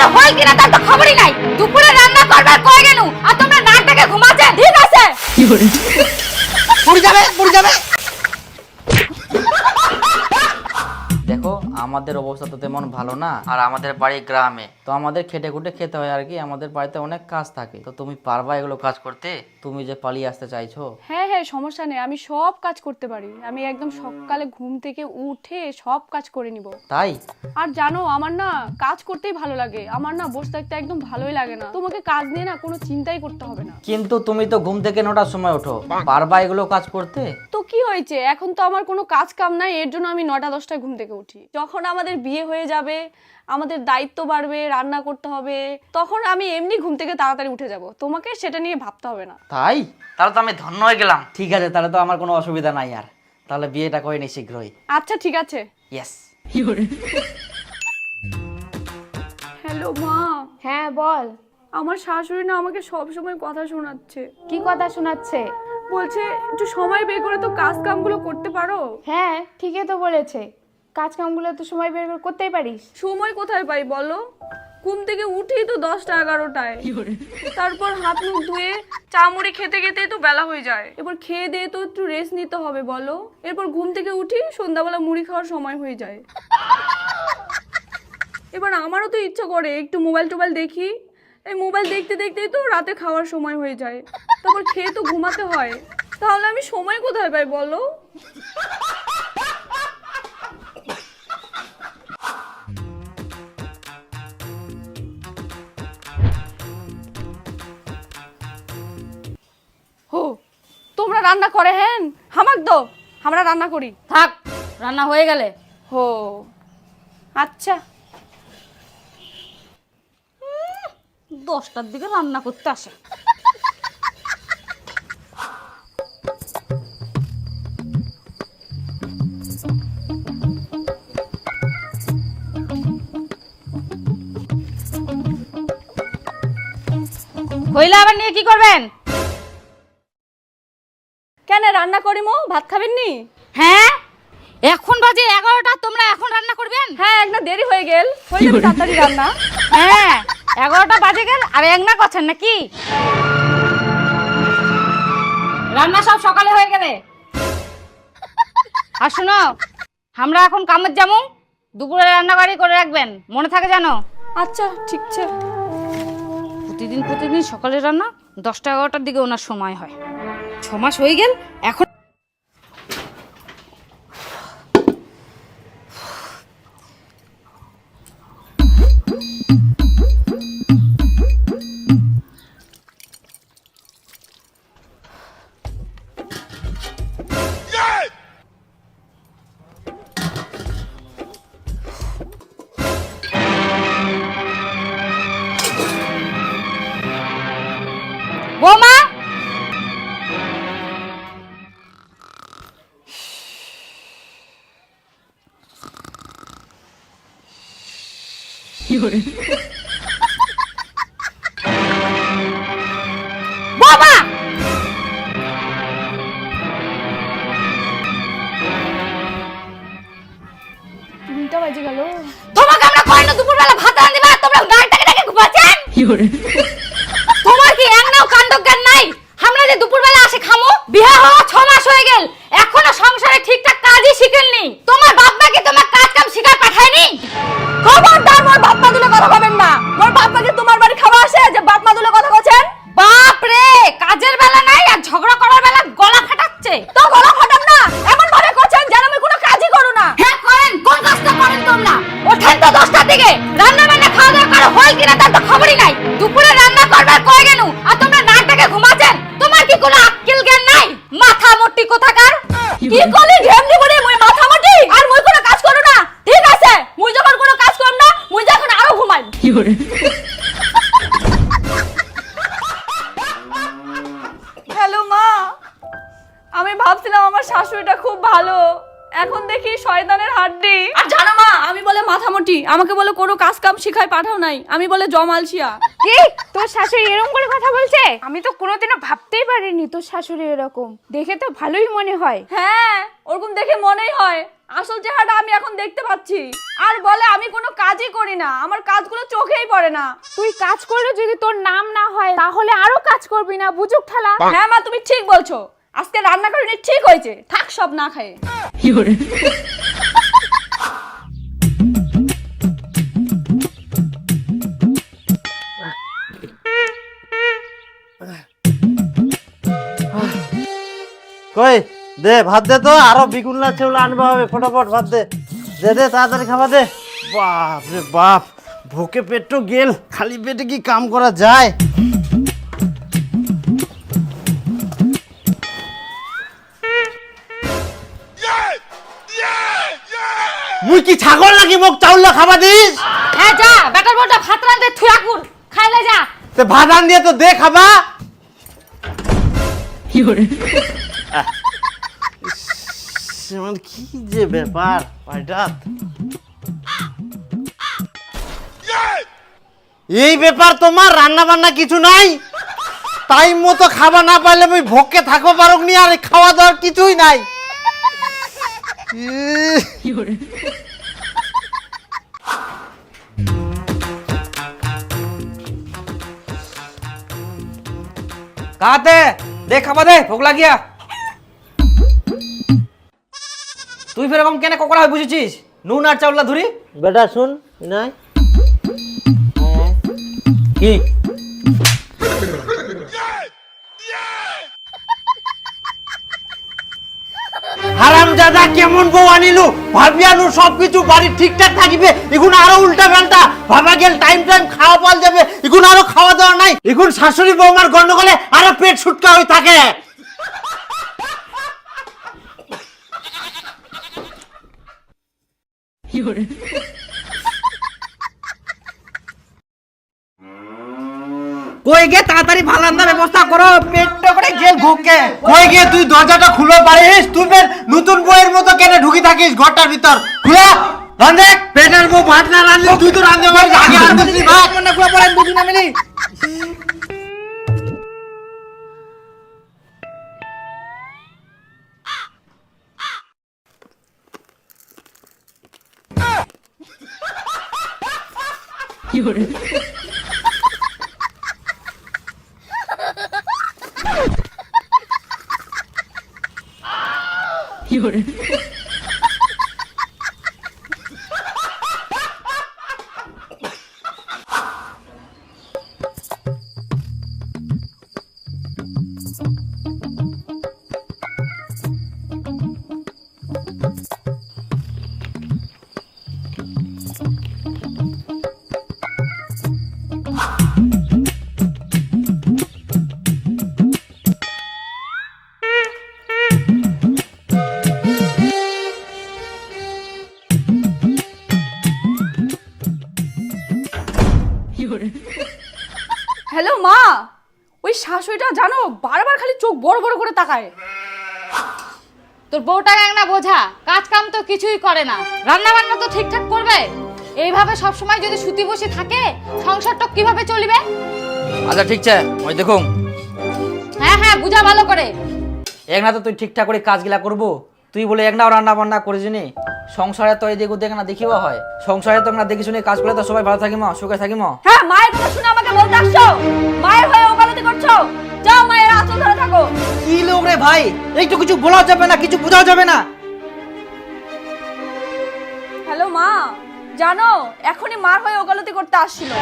কারও হয় কিনা তার তো খবরই নাই। দুপুরে রান্না করবার কয় গেলু? আর তোমরা নাকটাকে ঘুমাচ্ছে ঠিক আছে পড়ে যাবে পড়ে যাবে। আমাদের অবস্থা তো তেমন ভালো না। আর আমাদের বাড়ি গ্রামে। তো আমাদের খেটে খুটে খেতে হয় আর কি আমাদের বাড়িতে অনেক কাজ থাকে। তো তুমি পারবা এগুলো কাজ করতে? তুমি যে পালিয়ে আসতে চাইছো? হ্যাঁ হ্যাঁ সমস্যা নেই। আমি সব কাজ করতে পারি। আমি একদম সকালে ঘুম থেকে উঠে সব কাজ করে নিব। তাই? আর জানো আমার না কাজ করতেই ভালো লাগে। আমার না বসে থাকতে একদম ভালোই লাগে না। তোমাকে কাজ নিয়ে না কোনো চিন্তাই করতে হবে না। কিন্তু তুমি তো ঘুম থেকে নটার সময় ওঠো। পারবা এগুলো কাজ করতে? তো কি হয়েছে? এখন তো আমার কোনো কাজ কাম নাই। এর জন্য আমি নটা দশটায় ঘুম থেকে উঠি। যখন আমাদের বিয়ে হয়ে যাবে আমাদের দায়িত্ব বাড়বে রান্না করতে হবে তখন আমি এমনি ঘুম থেকে তাড়াতাড়ি উঠে যাব। তোমাকে সেটা নিয়ে ভাবতে হবে না। তাই? তাহলে তো আমি ধন্য হয়ে গেলাম। ঠিক আছে তাহলে তো আমার কোনো অসুবিধা নাই আর। তাহলে বিয়েটা করে নি শীঘ্রই। আচ্ছা ঠিক আছে। ইয়েস হ্যালো মা। হ্যাঁ বল। আমার শাশুড়ি না আমাকে সব সময় কথা শোনাচ্ছে। কি কথা শোনাচ্ছে? বলছে একটু সময় বের করে তো কাজ কামগুলো করতে পারো? হ্যাঁ ঠিকই তো বলেছে। কাজ কামগুলো তো সময় বের করে করতেই পারিস। সময় কোথায় পাই বলো? ঘুম থেকে উঠেই তো দশটা এগারোটায়। তারপর হাত মুখ ধুয়ে চা মুড়ি খেতে খেতেই তো বেলা হয়ে যায়। এবার খেয়ে দিয়ে তো একটু রেস্ট নিতে হবে বলো। এরপর ঘুম থেকে উঠি সন্ধ্যাবেলা মুড়ি খাওয়ার সময় হয়ে যায়। এবার আমারও তো ইচ্ছা করে একটু মোবাইল টোবাইল দেখি। এই মোবাইল দেখতে দেখতেই তো রাতে খাওয়ার সময় হয়ে যায়। তারপর খেয়ে তো ঘুমাতে হয়। তাহলে আমি সময় কোথায় পাই বলো? রান্না করে হ্যাঁ হামাক দো আমরা রান্না করি। থাক রান্না হয়ে গেলে। হো আচ্ছা। দশটার দিকে রান্না করতে আসে। হইলে আবার নিয়ে কি করবেন? রান্না করি মো? ভাত খাবেন নি? হ্যাঁ? এখন বাজে এগারোটা তোমরা এখন রান্না করবেন? হ্যাঁ একটা দেরি হয়ে গেল। হয়ে যাবে তাড়াতাড়ি রান্না। হ্যাঁ এগারোটা বাজে গেল আর এক না করছেন নাকি? রান্না সব সকালে হয়ে গেলে। আর শোনো আমরা এখন কামের যাব দুপুরে রান্না বাড়ি করে রাখবেন মনে থাকে জানো? আচ্ছা ঠিক আছে প্রতিদিন প্রতিদিন সকালে রান্না দশটা এগারোটার দিকে ওনার সময় হয়। ছ মাস হয়ে গেল এখন বৌমা! বাবা! তিনটা বাজে গেল। তোমাকে আমরা কয় না দুপুরবেলা ভাত রাঁধি দিবা তোমরা গানটাকে ডেকে ঘুমাচ্ছেন? তোমার কি এক নাও কাণ্ড জ্ঞান নাই? আমরা যে দুপুরবেলা আসে খামো বিয়া হয়ে দিকে রান্না বান্না খাওয়া দাওয়া করো হয় কিনা তার তো খবরই নাই। দুপুরে রান্না করবার কই গেল আর তোমরা নাকটাকে ঘুমাচ্ছেন? তোমার কি কোনো আক্কেল জ্ঞান নাই? মাথা মোটি কোথাকার কি করলি ঢেমনি বলে মুই মাথা মাটি আর মুই কোনো কাজ করো না। ঠিক আছে মুই যখন কোনো কাজ করব না মুই যখন আরও ঘুমাই হ্যালো মা আমি ভাবছিলাম আমার শাশুড়িটা খুব ভালো। এখন দেখি শয়তানের হাড্ডি। আর জানো মা আমি বলে মাথামোটি আমাকে বলে কোনো কাজ কাম শিখায় পাঠাও নাই আমি বলে জমালছিয়া কি? তোর শাশুড়ি এরকম করে কথা বলছে? আমি তো কোনোদিনও ভাবতেই পারিনি তোর শাশুড়ি এরকম। দেখে তো ভালোই মনে হয়। হ্যাঁ ওরকম দেখে মনেই হয়। আসল চেহারাটা আমি এখন দেখতে পাচ্ছি। আর বলে আমি কোনো কাজই করি না আমার কাজগুলো চোখেই পড়ে না। তুই কাজ করলে যদি তোর নাম না হয় তাহলে আরও কাজ করবি না বুঝুক ঠালা। হ্যাঁ মা তুমি ঠিক বলছো। আজকে রান্না করিনি ঠিক হয়েছে। থাক সব না খায়ে। কই দে ভাত দে তো আরও বিগুন না চেউলা আনবা হবে ফটাফট ভাত দে। দে দে তাড়াতাড়ি খাবার দে। বাপ রে বাপ ভোকে পেটটো গেল খালি পেটে কি কাম করা যায়? মুই কি ছাগল নাকি মোক চাউল খাবা দিস? হ্যাঁ যা বেটার বউটা ভাত রাঁধতে থুয়া কুর খাইলে যা। তে ভাত আন দিয়ে তো দে খাবা। কি সেমন কি যে ব্যাপার হঠাৎ এই ব্যাপার তোমার রান্না বান্না কিছু নাই? টাইম মতো খাবার না পাইলে আমি ভোকে থাকো পারক নি আর খাওয়া দাওয়ার কিছুই নাই। ইহ, কাতে দে খাবা দে ভোগ লাগিয়া। তুই ফেরকম কেন ককড়া হয়ে বুঝেছিস? নুন আর চাউলা ধরি? বেটা শুন নাই? কি? দাদা কেমন বউ আনিলু? ভাবিয়ানু সবকিছু বাড়ি ঠিকঠাক থাকিবে? এখন আরও উল্টা পাল্টা ভাবা গেল টাইম টাইম খাওয়া পাল যাবে এখন আরও খাওয়া দাওয়া নাই। এখন শাশুড়ি বৌমার গন্ডগোলে আরও পেট ছুটকা হয়ে থাকে। কই গে তাড়াতাড়ি ভালো রান্নার ব্যবস্থা করো পেটটা করে গেল ভোগকে কই গিয়ে তুই দরজাটা খুলে পারিস তুই ফের নতুন বইয়ের মতো কেন ঢুকি থাকিস ঘরটার ভিতর? খুলে রান্ধে পেটের বউ ভাত না রান্ধলে তুই তো রান্ধতে পারিস আগে রান্ধছিস ভাত। না খুলে পড়ে বুঝি না মিলি। হ্যালো বড় বড় করে তাকায়। তোর বউটা না বোঝা কাজ কাম তো কিছুই করে না। রান্না বান্না তো ঠিকঠাক করবে? এইভাবে সব সময় যদি সুতি বসে থাকে সংসারটা কীভাবে চলবে? আচ্ছা ঠিক আছে ওই দেখুন। হ্যাঁ হ্যাঁ বুঝা ভালো করে। এক না তো তুই ঠিকঠাক করে কাজগুলা করব। তুই বলে এক নাও রান্না বান্না করিস নি সংসারে তো এদিক ওদিক না দেখিও হয়। সংসারে তো না দেখি শুনে কাজ করে তো সবাই ভালো থাকি মা সুখে থাকি মা হ্যাঁ মায়ের কথা শুনে আমাকে বলতে আসছো? মায়ের হয়ে ওকালতি করছ? ধরে থাকো। কি লোক রে ভাই? এই তো কিছু বলা যাবে না কিছু বোঝাও যাবে না। হ্যালো মা জানো এখনই মার হয়ে ওকালতি করতে আসছিল।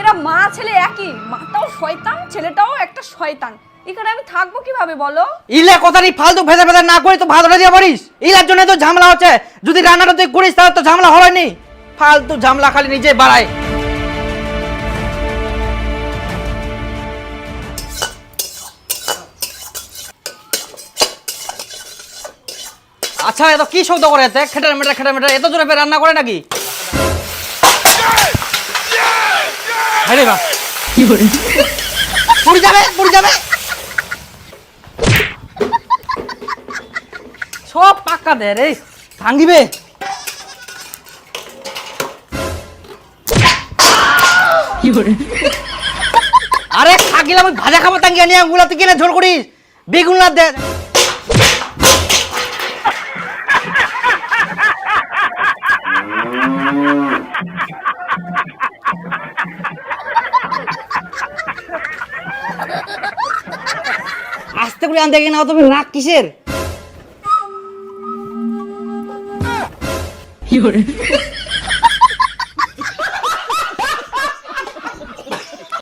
এরা মা ছেলে একই মাটাও শয়তান ছেলেটাও একটা শয়তান। এখানে আমি থাকব কীভাবে বলো? ইলে কথা নি ফালতু ভেজা ভেজা না করে তো ভাতটা দিয়ে পারিস ইলার জন্য তো ঝামেলা হচ্ছে। যদি রান্নাটা তুই করিস তাহলে তো ঝামেলা হয়নি ফালতু ঝামেলা খালি নিজে বাড়ায়। আচ্ছা এত কি শব্দ করে? এতে খেটার মেটার খেটার মেটার এত জোরে রান্না করে নাকি? আরে যাবে যাবে। সব পাক্কা দে রে ভাঙ্গিবে আরে থাকিলাম আমি ভাজা খাব তাঙ্গি আনি আঙ্গুলা তুই কেন ঝোল করিস। বেগুন না দে। আস্তে করে আনতে নাও তুমি রাগ কিসের? কি করে?